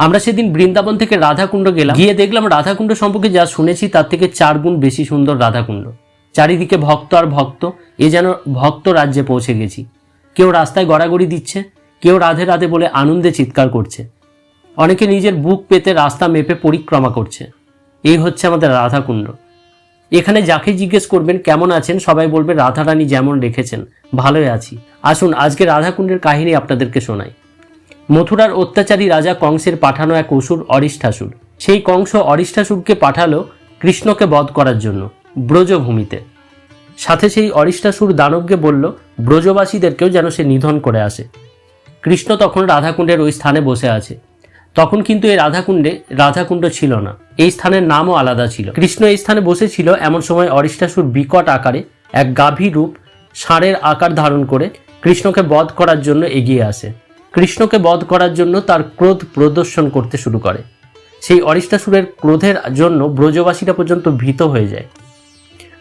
আমরা সেদিন বৃন্দাবন থেকে রাধাকুণ্ড গেলাম। গিয়ে দেখলাম রাধাকুণ্ড সম্পর্কে যা শুনেছি, তার থেকে চার গুণ বেশি সুন্দর রাধাকুণ্ড। চারিদিকে ভক্ত আর ভক্ত, এ যেন ভক্ত রাজ্যে পৌঁছে গেছি। কেউ রাস্তায় গড়াগড়ি দিচ্ছে, কেউ রাধে রাধে বলে আনন্দে চিৎকার করছে। অনেকে নিজের বুক পেতে রাস্তা মেপে পরিক্রমা করছে। এই হচ্ছে আমাদের রাধাকুণ্ড। এখানে যাকে জিজ্ঞেস করবেন, কেমন আছেন? সবাই বলবে, রাধারানী যেমন রেখেছেন, ভালোই আছি। আসুন, আজকে রাধাকুণ্ডের কাহিনী আপনাদেরকে শোনাই। মথুরার অত্যাচারী রাজা কংসের পাঠানো এক অসুর অরিষ্ঠাসুর। সেই কংস অরিষ্ঠাসুরকে পাঠালো কৃষ্ণকে বধ করার জন্য, ব্রজভূমিতে। সাথে সেই অরিষ্টাসুর দানবকে বলল, ব্রজবাসীদেরকেও যেন সে নিধন করে আসে। কৃষ্ণ তখন রাধাকুণ্ডের ওই স্থানে বসে আছে। তখন কিন্তু এই রাধাকুণ্ডে, রাধাকুণ্ড ছিল না। এই স্থানের নামও আলাদা ছিল। কৃষ্ণ এই স্থানে বসেছিল এমন সময় অরিষ্টাসুর বিকট আকারে এক গাভী রূপ, ষাঁড়ের আকার ধারণ করে কৃষ্ণকে বধ করার জন্য এগিয়ে আসে। কৃষ্ণকে বধ করার জন্য তার ক্রোধ প্রদর্শন করতে শুরু করে। সেই অরিষ্টাসুরের ক্রোধের জন্য ব্রজবাসীরা পর্যন্ত ভীত হয়ে যায়।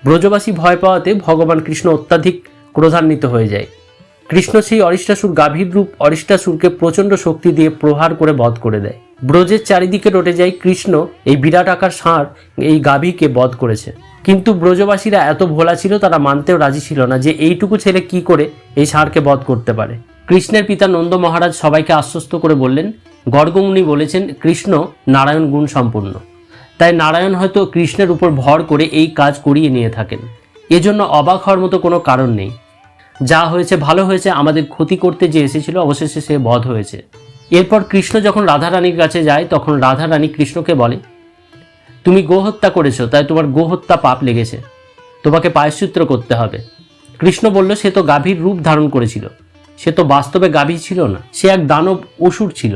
ব্রজবাসী ভয় পাওয়াতে ভগবান কৃষ্ণ অত্যাধিক ক্রোধান্বিত হয়ে যায়। কৃষ্ণ সেই অরিষ্টাসুর গাভীর রূপ অরিষ্টাসুরকে প্রচণ্ড শক্তি দিয়ে প্রহার করে বধ করে দেয়। ব্রজের চারিদিকে রটে যায় কৃষ্ণ, এই বিরাট আকার ষাঁড়, এই গাভীকে বধ করেছে। কিন্তু ব্রজবাসীরা এত ভোলা ছিল তারা মানতেও রাজি ছিল না যে এইটুকু ছেলে কি করে এই ষাঁড়কে বধ করতে পারে। কৃষ্ণের পিতা নন্দ মহারাজ সবাইকে আশ্বস্ত করে বললেন, গর্গমুনি বলেছেন, কৃষ্ণ নারায়ণ গুণ সম্পূর্ণ। তাই নারায়ণ হয়তো কৃষ্ণের উপর ভর করে এই কাজ করিয়ে নিয়ে থাকেন। এজন্য অবাক হওয়ার মতো কোনো কারণ নেই। যা হয়েছে ভালো হয়েছে, আমাদের ক্ষতি করতে যে এসেছিল, অবশেষে সে বধ হয়েছে। এরপর কৃষ্ণ যখন রাধারানীর কাছে যায়, তখন রাধারানী কৃষ্ণকে বলে, তুমি গোহত্যা করেছ, তাই তোমার গোহত্যা পাপ লেগেছে। তোমাকে পায়সূত্র করতে হবে। কৃষ্ণ বলল, সে তো গাভীর রূপ ধারণ করেছিল। সে তো বাস্তবে গাভী ছিল না। সে এক দানব অসুর ছিল।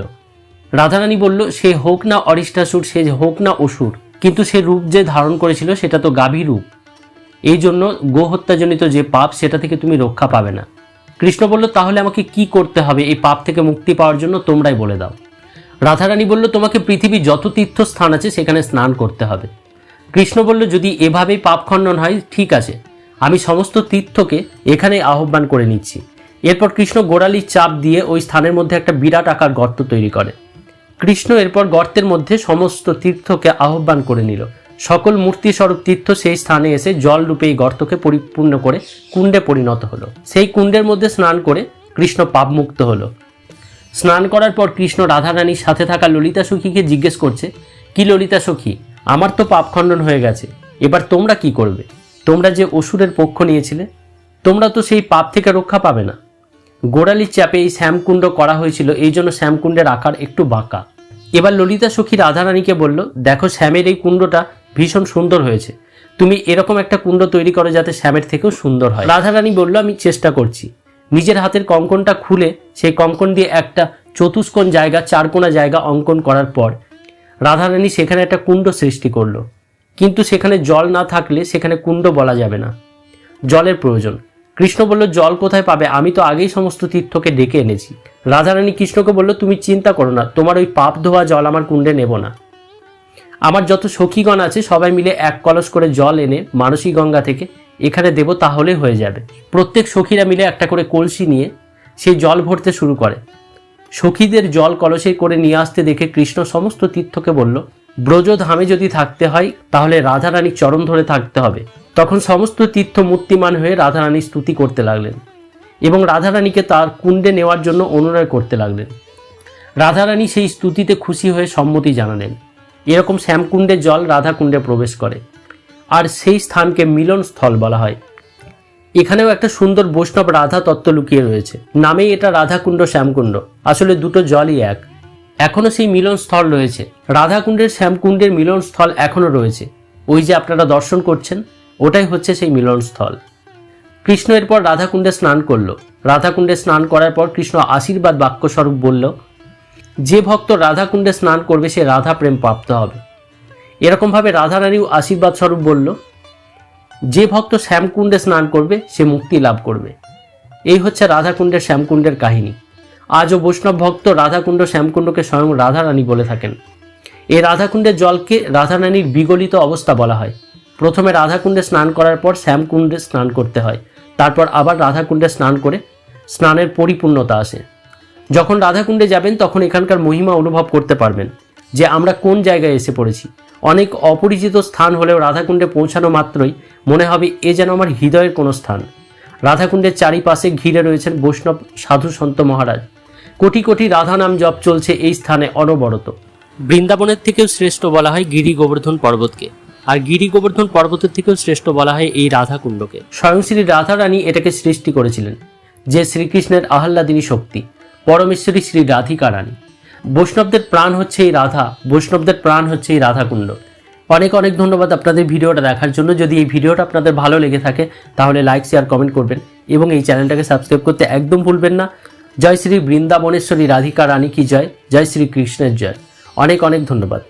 রাধারানী বলল, সে হোক না অরিষ্টাসুর সে হোক না অসুর, কিন্তু সে রূপ যে ধারণ করেছিল, সেটা তো গাভী রূপ। এই জন্য গোহত্যাজনিত যে পাপ, সেটা থেকে তুমি রক্ষা পাবে না। কৃষ্ণ বলল, তাহলে আমাকে কি করতে হবে? এই পাপ থেকে মুক্তি পাওয়ার জন্য তোমরাই বলে দাও। রাধারানী বলল, তোমাকে পৃথিবীর যত তীর্থস্থান আছে, সেখানে স্নান করতে হবে। কৃষ্ণ বলল, যদি এভাবেই পাপ খণ্ডন হয়, ঠিক আছে। আমি সমস্ত তীর্থকে এখানে আহ্বান করে নিচ্ছি। এরপর কৃষ্ণ গোড়ালির চাপ দিয়ে ওই স্থানের মধ্যে একটা বিরাট আকার গর্ত তৈরি করে। কৃষ্ণ এরপর গর্তের মধ্যে সমস্ত তীর্থকে আহ্বান করে নিল। সকল মূর্তি স্বরূপ তীর্থ সেই স্থানে এসে জল রূপে এই গর্তকে পরিপূর্ণ করে কুণ্ডে পরিণত হলো। সেই কুণ্ডের মধ্যে স্নান করে কৃষ্ণ পাপমুক্ত হলো। স্নান করার পর কৃষ্ণ রাধারানীর সাথে থাকা ললিতা সখীকে জিজ্ঞেস করছে, কি ললিতা সখী? আমার তো পাপ খণ্ডন হয়ে গেছে। এবার তোমরা কি করবে? তোমরা যে অসুরের পক্ষ নিয়েছিলে, তোমরা তো সেই পাপ থেকে রক্ষা পাবে না। গোড়ালির চাপে এই শ্যামকুণ্ড করা হয়েছিল, এই জন্য শ্যামকুণ্ডের আকার একটু বাঁকা। এবার ললিতা সখী রাধারানীকে বলল, দেখো শ্যামের এই কুণ্ডটা ভীষণ সুন্দর হয়েছে। তুমি এরকম একটা কুণ্ড তৈরি করো যাতে শ্যামের থেকেও সুন্দর হয়। রাধারানী বলল, আমি চেষ্টা করছি। নিজের হাতের কঙ্কনটা খুলে সেই কঙ্কন দিয়ে একটা চতুষ্কোণ জায়গা চারকোনা জায়গা অঙ্কন করার পর রাধারানী সেখানে একটা কুণ্ড সৃষ্টি করল। কিন্তু সেখানে জল না থাকলে সেখানে কুণ্ড বলা যাবে না। জলের প্রয়োজন। কৃষ্ণ বলল, জল কোথায় পাবে? আমি তো আগেই সমস্ত তীর্থকে ডেকে এনেছি। রাধারানী কৃষ্ণকে বলল, তুমি চিন্তা করো না, তোমার ওই পাপ ধোয়া জল আমার কুণ্ডে নেব না। আমার যত সখীগণ আছে, সবাই মিলে এক কলস করে জল এনে মানসী গঙ্গা থেকে এখানে দেব, তাহলে হয়ে যাবে। প্রত্যেক সখীরা মিলে একটা করে কলসি নিয়ে সেই জল ভরতে শুরু করে। সখীদের জল কলসে করে নিয়ে আসতে দেখে কৃষ্ণ সমস্ত তীর্থকে বলল, ব্রজধামে যদি থাকতে হয়, তাহলে রাধারানীর চরণ ধরে থাকতে হবে। তখন সমস্ত তীর্থ মূর্তিমান হয়ে রাধারানীর স্তুতি করতে লাগলেন এবং রাধারানীকে তার কুণ্ডে নেওয়ার জন্য অনুনয় করতে লাগলেন। রাধারানী সেই স্তুতিতে খুশি হয়ে সম্মতি জানালেন। এরকম শ্যামকুণ্ডের জল রাধাকুণ্ডে প্রবেশ করে। আর সেই স্থানকে মিলন স্থল বলা হয়। এখানেও একটা সুন্দর বৈষ্ণব রাধা তত্ত্ব লুকিয়ে রয়েছে। নামেই এটা রাধাকুণ্ড শ্যামকুণ্ড। আসলে দুটো জলই এক। এখনও সেই মিলন স্থল রয়েছে। রাধাকুণ্ডের শ্যামকুণ্ডের মিলন স্থল এখনও রয়েছে। ওই যে আপনারা দর্শন করছেন ওটাই হচ্ছে সেই মিলন স্থল কৃষ্ণ এরপর রাধাকুণ্ডে স্নান করল। রাধাকুণ্ডে স্নান করার পর কৃষ্ণ আশীর্বাদ বাক্যস্বরূপ বলল, যে ভক্ত রাধাকুণ্ডে স্নান করবে, সে রাধা প্রেম প্রাপ্ত হবে। এরকমভাবে রাধারানীও আশীর্বাদ স্বরূপ বলল, যে ভক্ত শ্যামকুণ্ডে স্নান করবে, সে মুক্তি লাভ করবে। এই হচ্ছে রাধাকুণ্ডের শ্যামকুণ্ডের কাহিনী। আজও বৈষ্ণব ভক্ত রাধাকুণ্ড শ্যামকুণ্ডকে স্বয়ং রাধারানী বলে থাকেন। এই রাধাকুণ্ডের জলকে রাধারানীর বিগলিত অবস্থা বলা হয়। প্রথমে রাধাকুণ্ডে স্নান করার পর শ্যামকুণ্ডে স্নান করতে হয়। তারপর আবার রাধাকুণ্ডে স্নান করে স্নানের পরিপূর্ণতা আসে। যখন রাধাকুণ্ডে যাবেন, তখন এখানকার মহিমা অনুভব করতে পারবেন যে আমরা কোন জায়গায় এসে পড়েছি। অনেক অপরিচিত স্থান হলেও রাধাকুণ্ডে পৌঁছানো মাত্রই মনে হবে এ যেন আমার হৃদয়ের কোনো স্থান। রাধাকুণ্ডের চারিপাশে ঘিরে রয়েছেন বৈষ্ণব সাধু সন্ত মহারাজ। কোটি কোটি রাধা নাম জপ চলছে এই স্থানে অনবরত। বৃন্দাবনের থেকেও শ্রেষ্ঠ বলা হয় গিরি গোবর্ধন পর্বতকে। আর গিরি গোবর্ধন পর্বতের থেকেও শ্রেষ্ঠ বলা হয় এই রাধাকুণ্ডকে। স্বয়ং শ্রী রাধা রানী এটাকে সৃষ্টি করেছিলেন, যে শ্রীকৃষ্ণের আহ্লাদিনী শক্তি, পরমেশ্বরী শ্রী রাধিকা রানী। বৈষ্ণবদের প্রাণ হচ্ছে এই রাধা, বৈষ্ণবদের প্রাণ হচ্ছে এই রাধাকুণ্ড। অনেক অনেক ধন্যবাদ আপনাদের ভিডিওটা দেখার জন্য। যদি এই ভিডিওটা আপনাদের ভালো লেগে থাকে, তাহলে লাইক শেয়ার কমেন্ট করবেন এবং এই চ্যানেলটাকে সাবস্ক্রাইব করতে একদম ভুলবেন না। জয় শ্রী বৃন্দাবনেশ্বরী রাধিকা রানী কি জয়? জয় শ্রী কৃষ্ণের জয়। অনেক অনেক ধন্যবাদ।